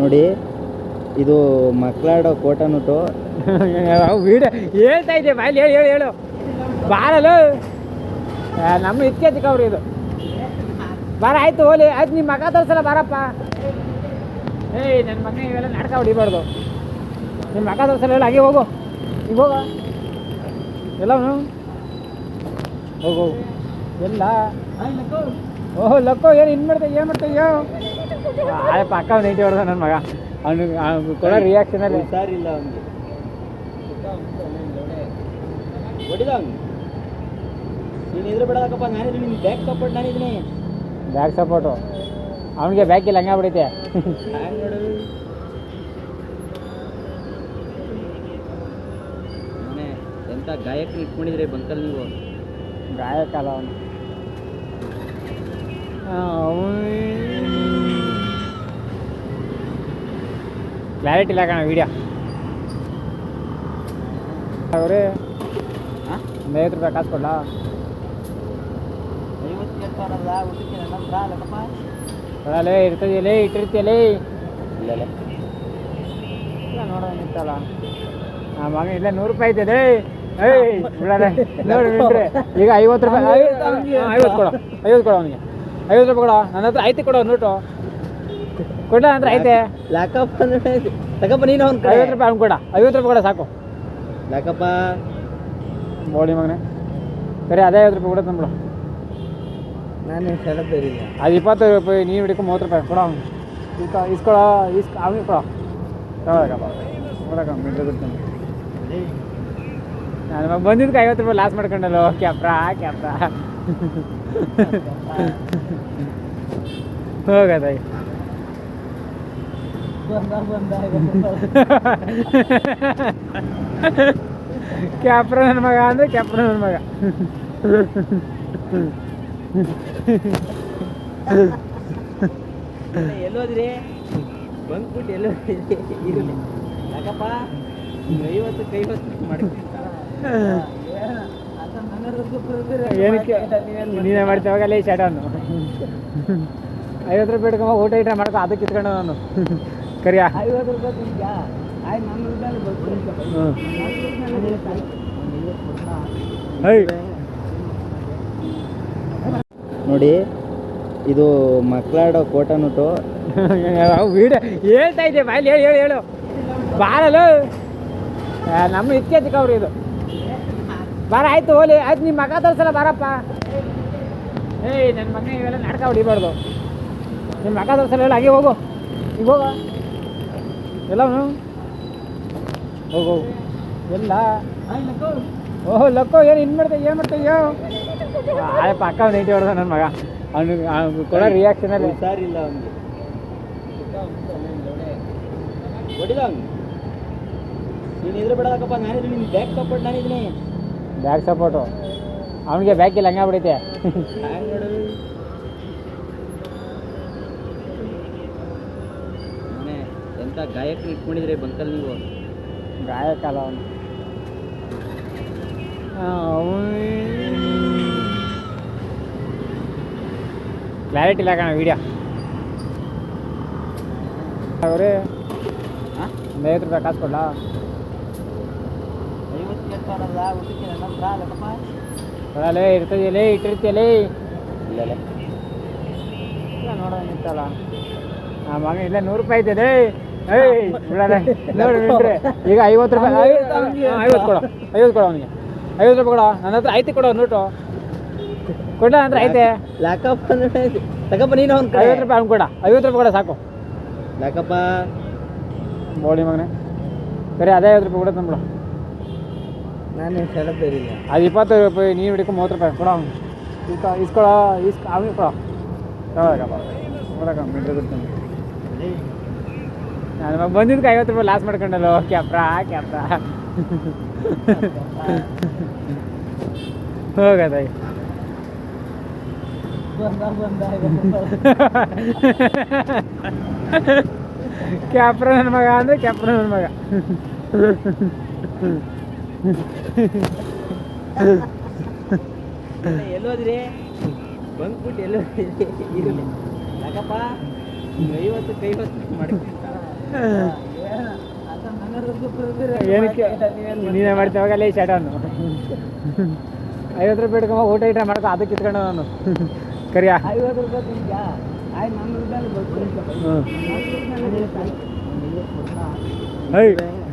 ನೋಡಿ, ಇದು ಮಕ್ಕಳಾಡೋ ಕೋಟನುಟು. ವಿಡಿಯೋ ಹೇಳ್ತಾ ಇದ್ದೆ ಬಾಯಲ್ಲಿ? ಹೇಳಿ ಹೇಳಿ, ಹೇಳು. ಬಾರಲು ನಮ್ಮ ಇತ್ಯರ್ಥಿಕ ಅವ್ರು ಇದು. ಬಾರ, ಆಯ್ತು, ಹೋಲಿ. ಆಯ್ತು ನಿಮ್ಮ ಮಗ ತೋರಿಸಲ್ಲ, ಬಾರಪ್ಪ. ಏಯ್ ನನ್ನ ಮಗನ ಇವೆಲ್ಲ ನಾಟಕ ಹೊಡಿಬಾರ್ದು. ನಿಮ್ಮ ಮಗ ತೋರಿಸಲ್ಲ, ಹೇಳಿ, ಹಾಗೆ ಹೋಗು. ಈಗ ಹೋಗ. ಎಲ್ಲ ಹೋಗು. ಎಲ್ಲ. ಓಹೋ ಲಕ್ಕೋ, ಏನು ಇನ್ನು ಮಾಡ್ತಾ, ಏನು ಮಾಡ್ತೀಯೋ ಆಯಪ್ಪ ಅಕ್ಕ ನೈಟಿ ಹೊಡೆದ ನನ್ನ ಮಗ. ಅವನು ಕೊಡೋ ರಿಯಾಕ್ಷನಲ್ಲಿ ಹುಷಾರಿಲ್ಲ ಅವನಿಗೆ ಹೊಡಿದ ಅವನು. ನೀನು ಎದುರು ಬಿಡೋದಕ್ಕಪ್ಪ ನಾನಿದ್ರೆ ನಿನ್ನ ಬ್ಯಾಕ್ ಸಪೋರ್ಟ್ ನಾನಿದ್ದೀನಿ ಬ್ಯಾಕ್ ಸಪೋರ್ಟು ಅವನಿಗೆ ಬ್ಯಾಕ್ ಇಲ್ಲ ಹಂಗೆ ಬಿಡೈತೆ ಎಂಥ ಗಾಯಕ್ಕೆ ಇಟ್ಕೊಂಡಿದ್ರೆ ಬಂಕಲ್ ನೀವು? ಗಾಯಕಲ್ಲ ಅವನು. ಕ್ಲಾರಿಟಿ ಇಲ್ಲ ಕಣ ವಿಡಿಯೋ ಅವ್ರಿ ಒಂದು ಐವತ್ತು ರೂಪಾಯಿ ಕಾಸು ಕೊಡ್ಲಾ? ಕೊಡಲೇ ಇರ್ತದಲೇ ಇಟ್ಟಿರ್ತೀಯಲೇ ಇಲ್ಲ ಇಲ್ಲ. ನೋಡೋಣ ಇತ್ತಲ್ಲ. ಆ ಮಗ ಇಲ್ಲ ನೂರು ರೂಪಾಯಿ ಐತೆ ಏಯ್ ಬಿಡಲೇ. ನೋಡಿ ಬಿಡ್ರಿ ಈಗ ಐವತ್ತು ರೂಪಾಯಿ ಐವತ್ತು ಕೊಡ ಐವತ್ತು ಕೊಡು ಅವನಿಗೆ. ಐವತ್ತು ರೂಪಾಯಿ ಕೊಡ ನನ್ನ ಹತ್ರ ಐತೆ ಕೊಡ ನೋಟು ಕೊಡ್ಲ ಅಂದ್ರೆ ಐತೆ? ಲಾಕಪ್ಪ ತಗಪ್ಪ ನೀನು ಅವ್ನ ಐವತ್ತು ರೂಪಾಯಿ ಅವ್ನು ಕೊಡ. ಐವತ್ತು ರೂಪಾಯಿ ಕೊಡ ಸಾಕು. ಲ್ಯಾಕಪ್ಪ ಬೋಳಿ ಮಗನೇ. ಸರಿ ಅದೇ ಐವತ್ತು ರೂಪಾಯಿ ಕೊಡ ತಂದ್ಬಿಡು ನಾನು ಹೇಳೋದಿಲ್ಲ ಅದು ಇಪ್ಪತ್ತು ರೂಪಾಯಿ ನೀವು ಹಿಡ್ಕೊ ಮೂವತ್ತು ರೂಪಾಯಿ ಕೊಡ ಅವ್ನು ಇಸ್ಕೊ ಇಸ್ಕೊಳ ಇಸ್ಕ ಅವನಿಗೆ ಕೊಡ. ತಗೊಳಕಪ್ಪ ಕೊಡಕ ಮಿಡ್ರೆ ಬಿಡ್ತಾನೆ. ನಾನು ಬಂದಿದ್ದಕ್ಕೆ ಐವತ್ತು ರೂಪಾಯಿ ಲಾಸ್ ಮಾಡ್ಕೊಂಡಲ್ಲ. ಕ್ಯಾಪ್ರಾ ಕ್ಯಾಪ್ರಾ. ಹೋಗದ ಕ್ಯಾಪ್ರ ನನ್ನ ಮಗ ಅಂದ್ರೆ ಕ್ಯಾಪ್ರ ನನ್ನ ಮಗ. ಎಲ್ಲೋದ್ರಿ ಬಂದ್ಬಿಟ್ಟು ಎಲ್ಲೋದ್ರಿ ಇರಲಿ. ಯಾಕಪ್ಪ? ಐವತ್ತು ಐವತ್ತು ಮಾಡ್ಕೊಂಡು ಏನಕ್ಕೆ? ನೀನೇ ಮಾಡ್ತೀವಿ ಅವಾಗಲೇ ಶಾಟನ್ನು ಐವತ್ತು ರೂಪಾಯಿ ಇಟ್ಕೊಂಬ ಊಟ ಐಟ ಮಾಡ್ಕೊ ಅದಕ್ಕೆ ಇಟ್ಕೊಂಡು ನಾನು. ಕರಿಯ. ಐವತ್ತು ರೂಪಾಯಿ ಈಗ ಆಯ್ತು ನನ್ನ ರೂಪಾಯಿ ಹೈ. ನೋಡಿ ಇದು ಮಕ್ಕಳಾಡೋ ಕೋಟನುಟು ವಿಡಿಯೋ ಹೇಳ್ತಾ ಇದ್ದೆ ಬಾಯಲ್ಲಿ ಹೇಳಿ ಹೇಳಿ ಹೇಳು. ಬಾರಲು ನಮ್ಮ ಇತ್ಯರ್ಥಿಕ ಅವ್ರು ಇದು. ಬಾರ ಆಯ್ತು ಹೋಲಿ. ಆಯ್ತು ನಿಮ್ಮ ಮಗ ತೋರಿಸಲ್ಲ ಬಾರಪ್ಪ. ಏಯ್ ನನ್ನ ಮಗ ಇವೆಲ್ಲ ನಾಟಕ ಹೊಡಿಬಾರ್ದು. ನಿಮ್ಮ ಮಗ ತೋರಿಸಲ್ಲ ಹೇಳು ಹಾಗೆ ಹೋಗು ಈಗ ಹೋಗ. ಎಲ್ಲವನು ಹೋಗು ಎಲ್ಲ. ಓಹೋ ಲಕ್ಕೋ ಏನು ಇನ್ನು ಮಾಡ್ತಾ ಏನು ಮಾಡ್ತೀಯೋ ಆಯಪ್ಪ ಅಕ್ಕ ನೈಟಿ ಹೊಡೆದ ನನ್ನ ಮಗ. ಅವನು ಕೊಡೋ ರಿಯಾಕ್ಷನಲ್ಲಿ ಸರ್ ಇಲ್ಲ ಹೊಡಿದ ಅವನು ನೀನು ಎದುರು ಬಿಡೋದಕ್ಕಪ್ಪ ನಾನಿದ್ರೆ ನಿನ್ನ ಬ್ಯಾಕ್ ಸಪೋರ್ಟ್ ನಾನಿದ್ದೀನಿ ಬ್ಯಾಕ್ ಸಪೋರ್ಟು ಅವನಿಗೆ ಬ್ಯಾಕ್ ಇಲ್ಲ ಹಂಗೆ ಬಿಡೈತೆ ಎಂಥ ಗಾಯಕರು ಇಟ್ಕೊಂಡಿದ್ರೆ ಬಂಕಲ್ಲಿ ನೀವು? ಗಾಯಕಲ್ಲ ಅವನು. ಕ್ಲಾರಿಟಿ ಇಲ್ಲ ಕಣ ವಿಡಿಯೋ ಅವ್ರಿ ಒಂದು ಐವತ್ತು ರೂಪಾಯಿ ಕಾಸು ಕೊಡ್ಲಾ? ಐವತ್ತು ಕೇಳ್ತಾರಲ್ಲ ಊಟಕ್ಕೆ ಕೊಡಲೇ ಇರ್ತದಲೇ ಇಟ್ಟಿರ್ತೀಯಲೇ ಇಲ್ಲ ಇಲ್ಲ. ಇಲ್ಲ ನೋಡೋಣ ನಿಂತಲ್ಲ ಆ ಮಗ ಇಲ್ಲ ನೂರು ರೂಪಾಯಿ ಬಿಡಲ್ಲ ನೋಡಿ ಈಗ ಐವತ್ತು ರೂಪಾಯಿ. ಐವತ್ತು ಕೊಡ. ಐವತ್ತು ಕೊಡು ಅವನಿಗೆ. ಐವತ್ತು ರೂಪಾಯಿ ಕೊಡ. ನನ್ನ ಹತ್ರ ಐತೆ ಕೊಡ ನೋಟು ಕೊಡ ಅಂದ್ರೆ ಐತೆ. ಲ್ಯಾಕಪ್ಪ ತಗಪ್ಪ ನೀನು ಅವ್ನ ಐವತ್ತು ರೂಪಾಯಿ ಅವ್ನು ಕೊಡ. ಐವತ್ತು ರೂಪಾಯಿ ಕೊಡ ಸಾಕು. ಲ್ಯಾಕಪ್ಪ ಬೋಳಿ ಮಗನೇ. ಸರಿ ಅದೇ ಐವತ್ತು ರೂಪಾಯಿ ಕೊಡ ತಂದ್ಬಿಡು ನಾನು ಹೇಳೋದಿಲ್ಲ ಅದು ಇಪ್ಪತ್ತು ರೂಪಾಯಿ ನೀವು ಹಿಡ್ಕೊ ಮೂವತ್ತು ರೂಪಾಯಿ. ಕೊಡ ಅವ್ನು ಇಸ್ಕೊ ಇಸ್ಕೊಳ ಇಸ್ಕ ಅವ್ನಿಗೆ ಕೊಡ. ನಾನು ಬಂದಿದ್ದಕ್ಕೆ ಐವತ್ತು ರೂಪಾಯಿ ಲಾಸ್ ಮಾಡ್ಕೊಂಡಲ್ಲ? ಕ್ಯಾಪ್ರಾ ಕ್ಯಾಪ್ರಾ. ಹೋಗದ ಕ್ಯಾಪ್ರ ನನ್ನ ಮಗ ಅಂದ್ರೆ ಕ್ಯಾಪ್ರ ನನ್ನ ಮಗ. ಎಲ್ಲೋದ್ರಿ? ಬಂದ್ಬಿಟ್ಟು ಎಲ್ಲೋದ್ರಿ? ಐವತ್ತು, ಕೈವತ್ತು ಮಾಡ್ಕೊಂಡು ಏನಕ್ಕೆ? ನೀನೇ ಮಾಡ್ತೀವಿ ಅಲ್ಲೇ ಶಟನ್ನು ಐವತ್ತು ರೂಪಾಯಿ ಇಟ್ಕೊಂಬ ಊಟ ಐಟ ಮಾಡ್ಕೊ ಅದಕ್ಕೆ ಕಿತ್ಕೊಂಡು ನಾನು ಕರಿಯಾ? ಐವತ್ತು ರೂಪಾಯಿ ಹ್ಞೂ